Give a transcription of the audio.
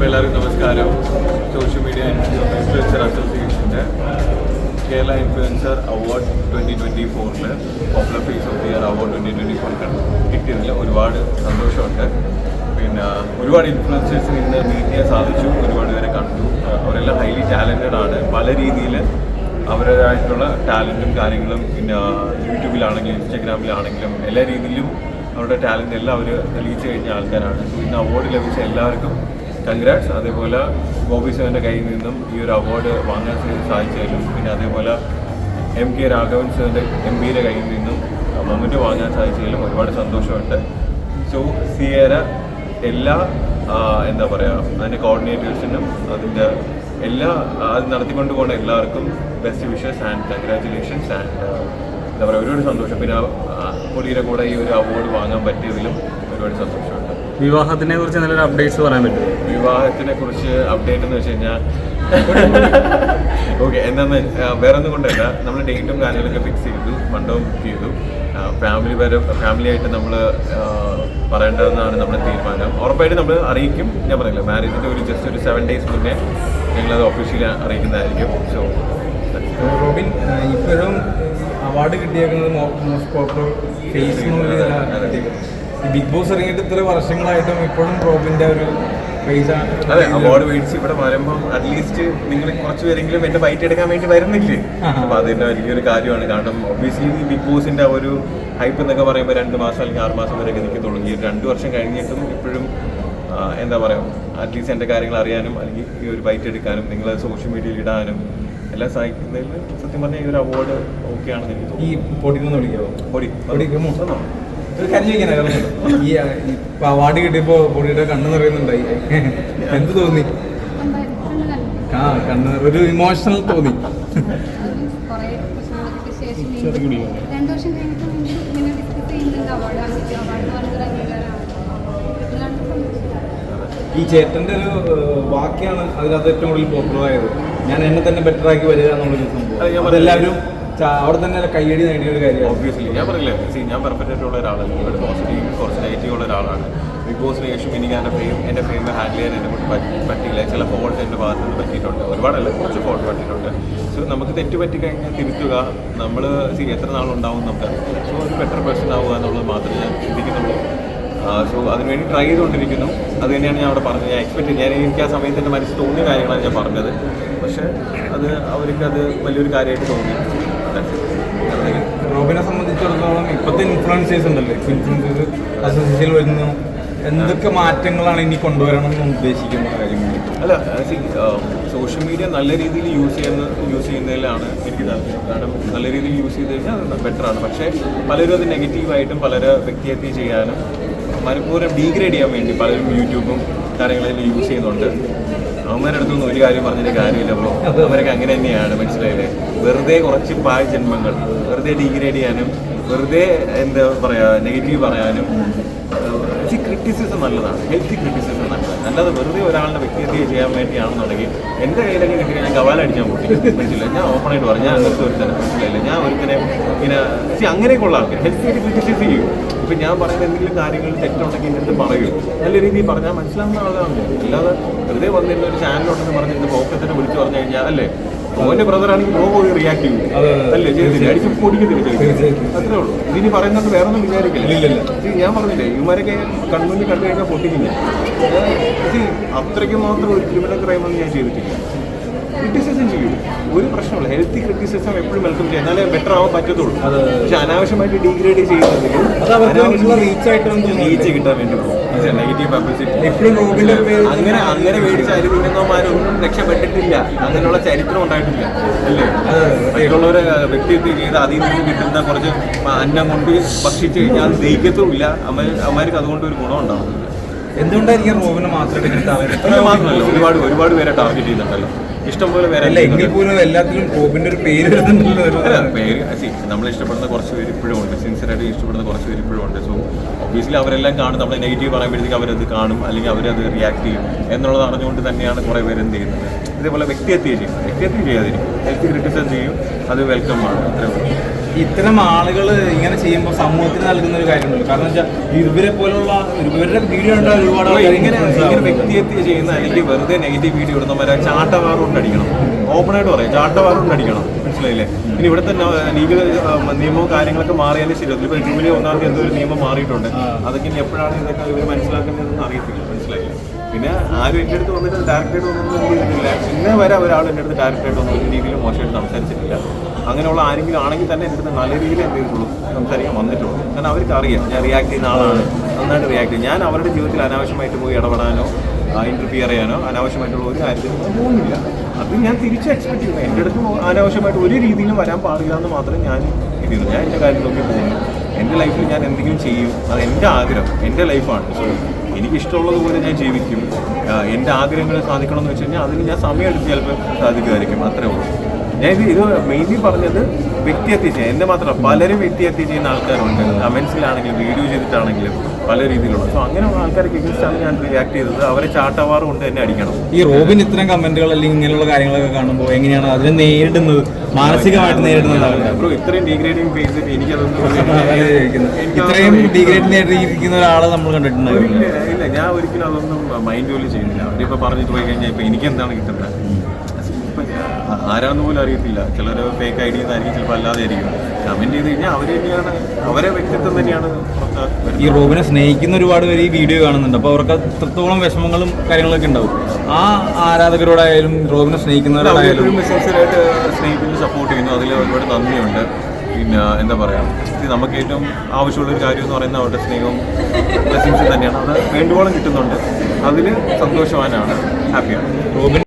അപ്പോൾ എല്ലാവർക്കും നമസ്കാരം. സോഷ്യൽ മീഡിയ ഇൻഫ്ലുവൻസർ അസോസിയേഷന്റെ Kerala influencer award twenty twenty ഫോറിൽ popular face of the year award twenty twenty four കിട്ടിയതിൽ ഒരുപാട് സന്തോഷമുണ്ട്. പിന്നെ ഒരുപാട് ഇൻഫ്ലുവൻസേഴ്സിന് ഇന്ന് മീറ്റ് ചെയ്യാൻ സാധിച്ചു. ഒരുപാട് പേരെ കണ്ടു. അവരെല്ലാം ഹൈലി ടാലന്റഡ് ആണ്. പല രീതിയിൽ അവരുടേതായിട്ടുള്ള ടാലന്റും കാര്യങ്ങളും പിന്നെ യൂട്യൂബിലാണെങ്കിലും ഇൻസ്റ്റാഗ്രാമിലാണെങ്കിലും എല്ലാ രീതിയിലും അവരുടെ ടാലന്റ് എല്ലാം അവർ തെളിയിച്ചു കഴിഞ്ഞ ആൾക്കാരാണ്. ഇന്ന് അവാർഡ് ലഭിച്ച എല്ലാവർക്കും കൺഗ്രാറ്റ്സ് അതേപോലെ ഗോപി സാറിന്റെ കയ്യിൽ നിന്നും ഈ ഒരു അവാർഡ് വാങ്ങാൻ സാധിച്ചാലും പിന്നെ അതേപോലെ എം കെ രാഘവൻ സാറിന്റെ എം പിയുടെ കയ്യിൽ നിന്നും മൊമെന്റ് വാങ്ങാൻ സാധിച്ചതിലും ഒരുപാട് സന്തോഷമുണ്ട്. സോ സിയേര എല്ലാ എന്താ പറയുക അതിന്റെ കോർഡിനേറ്റേഴ്സിനും അതിന്റെ എല്ലാ അത് നടത്തിക്കൊണ്ട് പോകുന്ന എല്ലാവർക്കും best wishes and congratulations and എന്താ പറയുക ഒരുപാട് സന്തോഷം. പിന്നെ പുള്ളിയുടെ കൂടെ ഈ ഒരു അവാർഡ് വാങ്ങാൻ പറ്റിയതിലും ഒരുപാട് സന്തോഷമുണ്ട്. വിവാഹത്തിനെ കുറിച്ച് നല്ലൊരു അപ്ഡേറ്റ്സ് പറയാൻ പറ്റും വിവാഹത്തിനെ കുറിച്ച് അപ്ഡേറ്റ് എന്ന് വെച്ച് കഴിഞ്ഞാൽ ഓക്കെ എന്താന്ന് വേറെ ഒന്നും കൊണ്ടല്ല. നമ്മൾ ഡേറ്റും കാര്യങ്ങളൊക്കെ ഫിക്സ് ചെയ്തു മണ്ഡപം ബുക്ക് ചെയ്തു. ഫാമിലി വരെ ഫാമിലി ആയിട്ട് നമ്മൾ പറയേണ്ടതെന്നാണ് നമ്മുടെ തീരുമാനം. ഉറപ്പായിട്ട് നമ്മൾ അറിയിക്കും. ഞാൻ പറയില്ല മാരേജിന്റെ ഒരു ജസ്റ്റ് ഒരു സെവൻ ഡേയ്സ് മുന്നേ ഞങ്ങളത് ഒഫീഷ്യലി അറിയിക്കുന്നതായിരിക്കും. സോ റോബിൻ ഇപ്പോഴും അവാർഡ് കിട്ടിയേക്കുന്നത് most popular face Bigg Boss ഇറങ്ങിയിട്ട് ഇത്ര വർഷങ്ങളായിട്ടും ഇപ്പോഴും പ്രോബിന്റെ ഒരു അതെ അവാർഡ് മേടിച്ച് ഇവിടെ വരുമ്പോൾ അറ്റ്ലീസ്റ്റ് നിങ്ങൾ കുറച്ച് പേരെങ്കിലും എന്റെ ബൈറ്റ് എടുക്കാൻ വേണ്ടി വരുന്നില്ലേ. അപ്പൊ അതിന്റെ വലിയൊരു കാര്യമാണ്. കാരണം ഒബ്വിയസ്ലി ബിഗ് ബോസിന്റെ ആ ഒരു ഹൈപ്പ് എന്നൊക്കെ പറയുമ്പോൾ രണ്ട് മാസം അല്ലെങ്കിൽ ആറ് മാസം വരെ നിൽക്കത്തുള്ളൂ ഈ രണ്ട് വർഷം കഴിഞ്ഞിട്ടും ഇപ്പോഴും എന്താ പറയാ അറ്റ്ലീസ്റ്റ് എന്റെ കാര്യങ്ങൾ അറിയാനും അല്ലെങ്കിൽ ഈ ഒരു ബൈറ്റ് എടുക്കാനും നിങ്ങൾ സോഷ്യൽ മീഡിയയിൽ ഇടാനും എല്ലാം സഹായിക്കുന്നതിൽ സത്യം പറഞ്ഞാൽ ഈ ഒരു അവാർഡ് ഓക്കെ ആണെന്ന് എനിക്ക് തോന്നുന്നു. ഈ പൊടിക്കുന്ന വിളിക്കാവോ പൊടി. പൊടിക്കുമോ ഒരു ഈ ഇപ്പൊ അവാർഡ് കിട്ടിയപ്പോ പൊടിയുടെ കണ്ണ് നിറയുന്നുണ്ടായി എന്ത് തോന്നി? ആ കണ്ണ് ഒരു ഇമോഷണൽ തോന്നി. കുറേ പ്രശ്നങ്ങളൊക്കെ ശേഷം വീണ്ടും രണ്ടു വർഷം കഴിഞ്ഞിട്ട് വീണ്ടും ഇങ്ങനെ ഡിസ്കസ് ചെയ്യുന്നുണ്ട് അവാർഡ് വാങ്ങിച്ചു. അവാർഡ് പറഞ്ഞൊരു അംഗീകാരമാണ്. ഇത് കണ്ടപ്പോൾ സന്തോഷം. ഈ ചേട്ടന്റെ ഒരു വാക്യാണ് അതിനകത്ത് ഏറ്റവും കൂടുതൽ പോപ്പുലർ ആയത്. ഞാൻ എന്നെ തന്നെ ബെറ്റർ ആക്കി വരിക എന്നുള്ളൊരു സംഭവം. പറഞ്ഞില്ലേ? അവിടെ തന്നെ കയ്യടി നേടിയ ഒരു കാര്യം ഓബ്വിയസ്ലി ഞാൻ പറയില്ല? സി ഞാൻ പെർഫെക്റ്റ് ആയിട്ടുള്ള ഒരാളാണ് ഇവിടെ പോസിറ്റീവ് കുറച്ച് നെഗറ്റീവ് ഉള്ള ഒരാളാണ് ബിഗ് ബോസിന് ശേഷം എനിക്ക് എന്റെ ഫെയിം എന്റെ ഫെയിം ഹാൻഡിൽ ചെയ്യാൻ എന്നെ പറ്റിയില്ല. ചില ഫോൾട്ട് എന്റെ ഭാഗത്ത് നിന്ന് പറ്റിയിട്ടുണ്ട്. ഒരുപാടല്ല കുറച്ച് ഫോൾട്ട് പറ്റിയിട്ടുണ്ട്. സോ നമുക്ക് തെറ്റ് പറ്റി കഴിഞ്ഞാൽ തിരുത്തുക. നമ്മൾ സി എത്ര നാളുണ്ടാവും നമുക്ക് സോ ഒരു ബെറ്റർ പേഴ്സൺ ആവുക എന്നുള്ളത് മാത്രമേ ഞാൻ ചിന്തിക്കുന്നുള്ളൂ. സോ അതിനുവേണ്ടി ട്രൈ ചെയ്തുകൊണ്ടിരിക്കുന്നു. അത് തന്നെയാണ് ഞാൻ അവിടെ പറഞ്ഞത്. ഞാൻ എക്സ്പെക്ട് ഞാൻ എനിക്ക് ആ സമയത്ത് എന്റെ മനസ്സിൽ തോന്നിയ കാര്യങ്ങളാണ് ഞാൻ പറഞ്ഞത്. പക്ഷേ അത് അവർക്ക് അത് വലിയൊരു കാര്യമായിട്ട് തോന്നി. റോബിനെ സംബന്ധിച്ചിടത്തോളം ഇപ്പോഴത്തെ ഇൻഫ്ലുവൻസേഴ്സ് ഉണ്ടല്ലോ. ഇൻഫ്ലുവൻസേഴ്സ് അസോസിയേഷൻ വരുന്നു. എന്തൊക്കെ മാറ്റങ്ങളാണ് ഇനി കൊണ്ടുവരണം എന്ന് ഉദ്ദേശിക്കുന്ന കാര്യങ്ങൾ അല്ല സോഷ്യൽ മീഡിയ നല്ല രീതിയിൽ യൂസ് ചെയ്യുന്ന യൂസ് ചെയ്യുന്നതിലാണ് എനിക്ക് താല്പര്യം. കാരണം നല്ല രീതിയിൽ യൂസ് ചെയ്ത് കഴിഞ്ഞാൽ അത് ബെറ്ററാണ് പക്ഷേ പലരും അത് നെഗറ്റീവായിട്ടും പലര് വ്യക്തിഹത്യ ചെയ്യാനും മനഃപൂർവം ഡീഗ്രേഡ് ചെയ്യാൻ വേണ്ടി പലരും യൂട്യൂബും കാര്യങ്ങളെല്ലാം യൂസ് ചെയ്യുന്നുണ്ട്. അവന്മാരുടെ അടുത്തൊന്നും ഒരു കാര്യം പറഞ്ഞിട്ട് കാര്യമില്ല ബ്രോ. അവരൊക്കെ അങ്ങനെ തന്നെയാണ് മനസ്സിലായില്ലേ? വെറുതെ കുറച്ച് പാഴ് ജന്മങ്ങൾ വെറുതെ ഡീഗ്രേഡ് ചെയ്യാനും വെറുതെ എന്താ പറയുക നെഗറ്റീവ് പറയാനും ക്രിറ്റിസിസം നല്ലതാണ്. ഹെൽത്തി ക്രിറ്റിസിസം നല്ലതാണ്. അല്ലാതെ വെറുതെ ഒരാളുടെ വ്യക്തിഹത്യ ചെയ്യാൻ വേണ്ടിയാണെന്നുണ്ടെങ്കിൽ എന്റെ കയ്യിലൊക്കെ കിട്ടി ഞാൻ കവാലടിച്ചാൽ പൊട്ടി മനസ്സില്ല ഞാൻ ഓപ്പണായിട്ട് പറഞ്ഞു. ഞാൻ അങ്ങനത്തെ ഒരുത്തനെ മനസ്സിലായില്ല. ഞാൻ ഒരുത്തനെ ഇങ്ങനെ പക്ഷേ അങ്ങനെയൊക്കെ ഉള്ള ആൾക്കാർ ഹെൽത്ത് ആയിട്ട് ക്രിറ്റിസൈസ് ചെയ്യും ഇപ്പം ഞാൻ പറയുന്ന എന്തെങ്കിലും കാര്യങ്ങൾ തെറ്റുണ്ടെങ്കിൽ എന്റെ അടുത്ത് പറയൂ. നല്ല രീതിയിൽ പറഞ്ഞാൽ മനസ്സിലാവുന്ന ആളാണ് അല്ലാതെ വെറുതെ വന്നിരുന്ന ഒരു ചാനലുണ്ടെന്ന് പറഞ്ഞിട്ട് പോക്കത്തിനെ വിളിച്ചു പറഞ്ഞു കഴിഞ്ഞാൽ അല്ലേ? ഓന്റെ ബ്രദറാണെങ്കിൽ ഓ പോയി റിയാക്ട് ചെയ്യും. അല്ലേ? ചെയ്തില്ല? അടിച്ച് പൊടിക്കത്തില്ല. അത്രേ ഉള്ളൂ. ഇതിനി പറയുന്നത് വേറെ ഒന്നും വിചാരിക്കില്ല ഞാൻ പറഞ്ഞില്ലേ ഇവന്മാരൊക്കെ കൺമുന്നിൽ കണ്ടു കഴിഞ്ഞാൽ പൊട്ടിക്കില്ല? അത്രയ്ക്ക് മാത്രം ഒരു ക്രിമിനൽ ക്രൈം ഒന്നും ഞാൻ ചെയ്തിട്ടില്ല. ക്രിറ്റിസിസം ചെയ്യും ഒരു പ്രശ്നമില്ല. ഹെൽത്തി ക്രിറ്റിസിസം എപ്പോഴും വെൽക്കം ചെയ്യാം. എന്നാലേ ബെറ്റർ ആവാൻ പറ്റത്തുള്ളൂ. പക്ഷെ അനാവശ്യമായിട്ട് ഡീഗ്രേഡ് ചെയ്യുന്നുണ്ടെങ്കിൽ. റീച്ച് കിട്ടാൻ വേണ്ടി പോകും. നെഗറ്റീവ് പബ്ലിസിറ്റി അങ്ങനെ അങ്ങനെ മേടിച്ച അരി തിന്നുന്നവന്മാരൊന്നും രക്ഷപ്പെട്ടിട്ടില്ല. അങ്ങനെയുള്ള ചരിത്രം ഉണ്ടായിട്ടില്ല. അല്ലേ? അതെ, അതെ. മറ്റുള്ളവരെ വ്യക്തിത്വം ചെയ്ത് അതിൽ നിന്ന് കിട്ടുന്ന കുറച്ച് അന്നം കൊണ്ട് ഭക്ഷിച്ച് കഴിഞ്ഞാൽ അത് ദഹിക്കത്തുമില്ല. അമ്മ അമ്മമാർക്ക് അതുകൊണ്ട് ഒരു ഗുണം ഉണ്ടാവുന്നില്ല എന്തുകൊണ്ടായിരിക്കും റോബിനെ മാത്രം ഒരുപാട് ഒരുപാട് പേരെ ടാർഗറ്റ് ചെയ്യുന്നുണ്ടല്ലോ. ഇഷ്ടംപോലെ പേരെ അല്ല എങ്കിൽ പോലും എല്ലാത്തിലും റോബിന്റെ ഒരു പേര് പേര് നമ്മൾ ഇഷ്ടപ്പെടുന്ന കുറച്ച് പേര് ഇപ്പോഴും ഉണ്ട്. സിൻസിയറായിട്ട് ഇഷ്ടപ്പെടുന്ന കുറച്ച് പേര് ഇപ്പോഴും ഉണ്ട്. സോ ഒബ്വിയസ്ലി അവരെല്ലാം കാണും. നമ്മൾ നെഗറ്റീവ് പറയുമ്പോഴത്തേക്ക് അവരത് കാണും. അല്ലെങ്കിൽ അവരത് റിയാക്ട് ചെയ്യും. എന്നുള്ളത് അറിഞ്ഞുകൊണ്ട് തന്നെയാണ് കുറേ പേര് എന്ത് ചെയ്യുന്നത്. ഇതേപോലെ വ്യക്തിഹത്യ ചെയ്യും. വ്യക്തിഹത്യ ചെയ്യാതിരിക്കും. വ്യക്തി ക്രിറ്റിസം ചെയ്യും. അത് വെൽക്കം ആണ്. അത്രേ ഉള്ളൂ. ഇത്തരം ആളുകൾ ഇങ്ങനെ ചെയ്യുമ്പോൾ സമൂഹത്തിന് നൽകുന്ന ഒരു കാര്യമുണ്ട്. കാരണം വെച്ചാൽ ഇവരെ പോലുള്ള ഇവരുടെ വീഡിയോ ഉണ്ടാകും ഒരുപാട് ആൾക്കാർ ഇങ്ങനെ ഇങ്ങനെ. വ്യക്തിയെത്തി ചെയ്യുന്ന അല്ലെങ്കിൽ വെറുതെ നെഗറ്റീവ് വീഡിയോ ഇടുന്നവരെ ചാട്ടവാർ കൊണ്ടടിക്കണം ഓപ്പണായിട്ട് പറയാം ചാട്ടവാർ കൊണ്ടടിക്കണം മനസ്സിലായില്ലേ? ഇനി ഇവിടുത്തെ ലീഗൽ നിയമവും കാര്യങ്ങളൊക്കെ മാറിയാലും ശരി. ഇപ്പോൾ ജൂലൈ ഒന്നാം തീയതി എന്തോ ഒരു നിയമം മാറിയിട്ടുണ്ട്. അതൊക്കെ ഇനി എപ്പോഴാണ് ഇതൊക്കെ ഇവർ മനസ്സിലാക്കുന്നതെന്ന് അറിയത്തില്ല. മനസ്സിലായില്ല? പിന്നെ ആരും എന്റെ അടുത്ത് വന്നിട്ട് ഡയറക്റ്റായിട്ട് ഒന്നും ചെയ്തിട്ടില്ല. ഇന്നേ വരെ ഒരാൾ എന്റെ അടുത്ത് ഡയറക്റ്റായിട്ട് ഒന്നും ഒരു രീതിയിൽ മോശമായിട്ട് സംസാരിച്ചിട്ടില്ല. അങ്ങനെയുള്ള ആരെങ്കിലും ആണെങ്കിൽ തന്നെ എന്റെ അടുത്ത് നല്ല രീതിയിൽ എന്ത് ചെയ്തിട്ടുള്ളൂ സംസാരിക്കാൻ വന്നിട്ടുള്ളൂ കാരണം അവർക്ക് അറിയാം. ഞാൻ റിയാക്ട് ചെയ്യുന്ന ആളാണ്. നന്നായിട്ട് റിയാക്ട് ചെയ്യും. ഞാൻ അവരുടെ ജീവിതത്തിൽ അനാവശ്യമായിട്ട് പോയി ഇടപെടാനോ ഇന്റർഫിയർ ചെയ്യാനോ അനാവശ്യമായിട്ടുള്ള ഒരു കാര്യത്തിനും പോകുന്നില്ല. അത് ഞാൻ തിരിച്ച് എക്സ്പെക്ട് ചെയ്യുന്നത് എന്റെ അടുത്ത് അനാവശ്യമായിട്ട് ഒരു രീതിയിലും വരാൻ പാടില്ല എന്ന് മാത്രം ഞാൻ ഇത് ഞാൻ എന്റെ കാര്യം പോകുന്നു. എന്റെ ലൈഫിൽ ഞാൻ എന്തെങ്കിലും ചെയ്യും. അത് എന്റെ ആഗ്രഹം. എന്റെ ലൈഫാണ് സോ എനിക്ക് ഇഷ്ടമുള്ളതുപോലെ ഞാൻ ജീവിക്കും. എന്റെ ആഗ്രഹങ്ങൾ സാധിക്കണം എന്ന് വെച്ച് കഴിഞ്ഞാൽ അതിന് ഞാൻ സമയമെടുത്ത് ചിലപ്പോൾ സാധിക്കുമായിരിക്കും. അത്രേ ഉള്ളൂ. ഞാൻ ഇത് ഇത് മെയിൻലി പറഞ്ഞത് വ്യക്തി എത്തി ചെയ്യുക എന്നെ മാത്രം പലരും എത്തി ചെയ്യുന്ന ആൾക്കാരുണ്ട്. കമൻസിലാണെങ്കിലും വീഡിയോ ചെയ്തിട്ടാണെങ്കിലും പല രീതിയിലുള്ള. സോ അങ്ങനെ ആൾക്കാർക്ക് എഗൻസ്റ്റാണ് ഞാൻ റിയാക്ട് ചെയ്തത്. അവരെ ചാട്ടവാർ കൊണ്ട് തന്നെ അടിക്കണം. ഈ റോബിൻ ഇത്തരം കമന്റുകൾ അല്ലെങ്കിൽ ഇങ്ങനെയുള്ള കാര്യങ്ങളൊക്കെ കാണുമ്പോൾ എങ്ങനെയാണ് അതിനെ നേരിടുന്നത്? മാനസികമായിട്ട് നേരിടുന്നത് ബ്രോ ഇത്രയും ഡീഗ്രേഡിങ് ഫേസ് എനിക്കതൊന്നും എനിക്ക് ഇത്രയും ഡീഗ്രേഡ് നേടിയിരിക്കുന്ന ഒരാളെ നമ്മൾ കണ്ടിട്ടുണ്ടായിരുന്നു ഇല്ല ഞാൻ ഒരിക്കലും അതൊന്നും മൈൻഡ് ജോലി ചെയ്യുന്നില്ല. അവരിപ്പോൾ പറഞ്ഞിട്ട് പോയി കഴിഞ്ഞാൽ ഇപ്പൊ എനിക്ക് എന്താണ് കിട്ടുന്നത് ഇപ്പം ആരാന്ന് പോലും അറിയത്തില്ല. ചിലർ ഫേക്ക് ഐ ഡി എന്നായിരിക്കും ചിലപ്പോൾ അല്ലാതെ ആയിരിക്കും. കമന്റ് ചെയ്ത് കഴിഞ്ഞാൽ അവർ തന്നെയാണ് അവരെ വ്യക്തിത്വം തന്നെയാണ് ഈ റോബിനെ സ്നേഹിക്കുന്ന ഒരുപാട് പേര് ഈ വീഡിയോ കാണുന്നുണ്ട്. അപ്പോൾ അവർക്ക് അത്രത്തോളം വിഷമങ്ങളും കാര്യങ്ങളൊക്കെ ഉണ്ടാവും. ആ ആരാധകരോടായാലും റോബിനെ സ്നേഹിക്കുന്നവരോടായാലും ഒരു സിൻസിയറായിട്ട് സ്നേഹിക്കുന്നു സപ്പോർട്ട് ചെയ്യുന്നു. അതിൽ ഒരുപാട് നന്ദിയുണ്ട്. പിന്നെ എന്താ പറയുക നമുക്ക് ഏറ്റവും ആവശ്യമുള്ള ഒരു കാര്യം എന്ന് പറയുന്നത് അവരുടെ സ്നേഹവും ബ്ലെസ്സിങ്സും തന്നെയാണ്. അത് വേണ്ടുവോളം കിട്ടുന്നുണ്ട്. അതിൽ സന്തോഷവാനാണ്. ഹാപ്പിയാണ് റോബിൻ